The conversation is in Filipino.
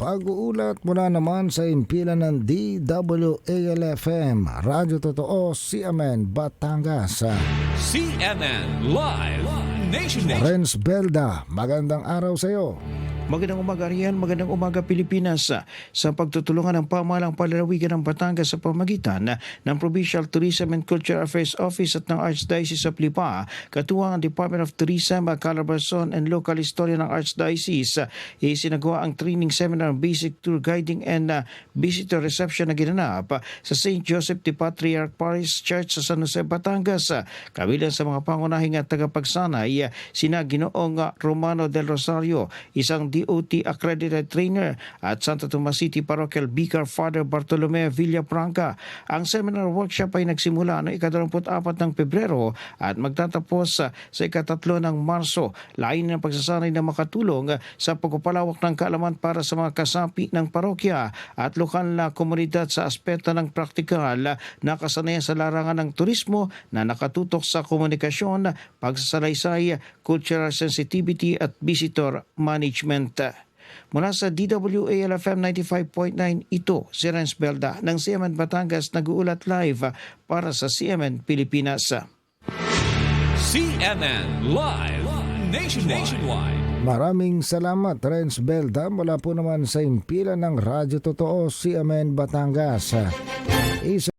Mag-uulat mula naman sa impilan ng DWALFM, Radyo Totoo, CMN, Batangas. CNN Live Nation. Renz Belda, magandang araw sa iyo. Magandang umaga riyan, magandang umaga Pilipinas sa pagtutulungan ng pamahalang palalawigan ng Batangas sa pamagitan ng Provincial Tourism and Cultural Affairs Office at ng Archdiocese of Lipa, katuwang ang Department of Tourism, Calabarzon and Local Historia ng Archdiocese, isinagawa ang training seminar Basic Tour Guiding and uh, Visitor Reception na ginanap sa St. Joseph the Patriarch Parish Church sa San Jose, Batangas. Kabilang sa mga pangunahing tagapagsanay, sina Ginoong uh, Romano del Rosario, isang DOT accredited trainer at Santa Tomas City Parochial Vicar Father Bartolome Villafranca. Ang seminar workshop ay nagsimula noong ika-24 ng Pebrero at magtatapos sa sa ikatatlo ng Marso. Lain ng pagsasanay na makatulong sa pagpapalawak ng kaalaman para sa mga kasapi ng parokya at lokal na komunidad sa aspeto ng praktikal na kasanayan sa larangan ng turismo na nakatutok sa komunikasyon, pagsasalaysay, cultural sensitivity at visitor management. Mula sa DWALFM 95.9, ito si Renz Belda ng CMN Batangas nag-uulat live para sa CMN Pilipinas. CNN Live Nation. Nationwide. Maraming salamat, Renz Belda, mula po naman sa impilan ng Radyo Totoo, CMN, Batangas. Isa